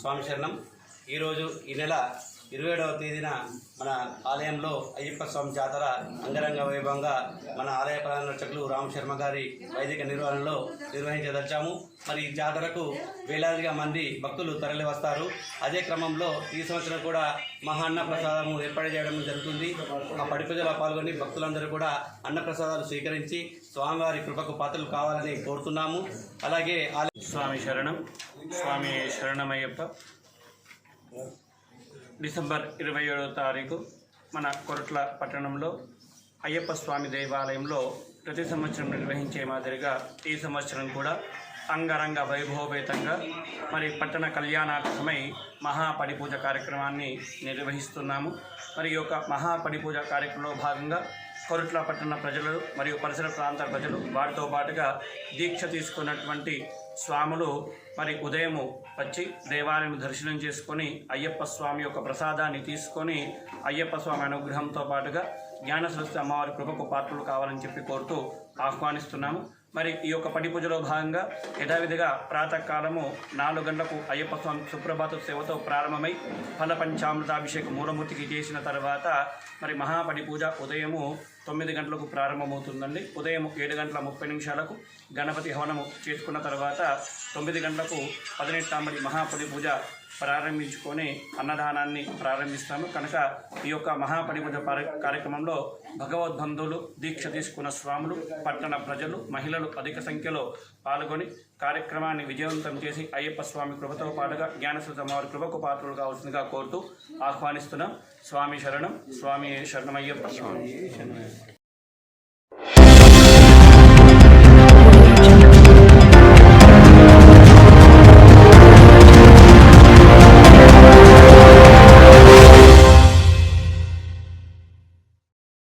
స్వామి శరణం. ఈరోజు ఈ నెల ఇరవై ఏడవ తేదీన మన ఆలయంలో అయ్యప్ప స్వామి జాతర అంగరంగ వైభవంగా మన ఆలయ ప్రధాన రామశర్మ గారి వైదిక నిర్వహణలో నిర్వహించదలిచాము. మరి ఈ జాతరకు వేలాదిగా మంది భక్తులు తరలి వస్తారు అదే క్రమంలో ఈ సంవత్సరం కూడా మహా అన్న ప్రసాదము ఏర్పాటు చేయడం జరుగుతుంది. ఆ పడిపూజలో పాల్గొని భక్తులందరూ కూడా అన్న ప్రసాదాలు స్వీకరించి స్వామివారి కృపకు పాత్రలు కావాలని కోరుతున్నాము. అలాగే ఆలయ స్వామి శరణం. స్వామి శరణమయ్యప్ప. డిసెంబర్ ఇరవై ఏడవ తారీఖు మన కొరట్ల పట్టణంలో అయ్యప్ప స్వామి దేవాలయంలో ప్రతి సంవత్సరం నిర్వహించే మాదిరిగా ఈ సంవత్సరం కూడా అంగరంగ వైభవపేతంగా మరి పట్టణ కళ్యాణార్థమై మహాపడిపూజ కార్యక్రమాన్ని నిర్వహిస్తున్నాము. మరి ఈ యొక్క మహాపడిపూజ కార్యక్రమంలో భాగంగా కొరుట్ల పట్టణ ప్రజలు మరియు పరిసర ప్రాంతాల ప్రజలు వారితో పాటుగా దీక్ష తీసుకున్నటువంటి స్వాములు మరి ఉదయము వచ్చి దేవాలయం దర్శనం చేసుకొని అయ్యప్ప స్వామి యొక్క ప్రసాదాన్ని తీసుకొని అయ్యప్ప స్వామి అనుగ్రహంతో పాటుగా జ్ఞాన సరస్వతి అమ్మవారి కృపకు పాత్రలు కావాలని చెప్పి కోరుతూ ఆహ్వానిస్తున్నాము. మరి ఈ యొక్క పడి పూజలో భాగంగా యథావిధిగా ప్రాతకాలము నాలుగు గంటలకు అయ్యప్ప స్వామి సుప్రభాత సేవతో ప్రారంభమై ఫల పంచామృతాభిషేకం మూలమూర్తికి చేసిన తర్వాత మరి మహాపడి పూజ ఉదయము తొమ్మిది గంటలకు ప్రారంభమవుతుందండి. ఉదయం ఏడు గంటల ముప్పై నిమిషాలకు గణపతి హవనము చేసుకున్న తర్వాత తొమ్మిది గంటలకు పదినెట్టాంబడి మహాపడి పూజ ప్రారంభించుకొని అన్నదానాన్ని ప్రారంభిస్తాము కనుక ఈ యొక్క మహాపడి కార్యక్రమంలో భగవద్బంధువులు దీక్ష తీసుకున్న స్వాములు పట్టణ ప్రజలు మహిళలు అధిక సంఖ్యలో పాల్గొని కార్యక్రమాన్ని విజయవంతం చేసి అయ్యప్ప స్వామి కృపతో పాటుగా జ్ఞానసుత వారి కృపకు పాత్రలు కావాల్సిందిగా కోరుతూ ఆహ్వానిస్తున్నాం. స్వామి శరణం. స్వామి శరణమయ్యప్ప. స్వామి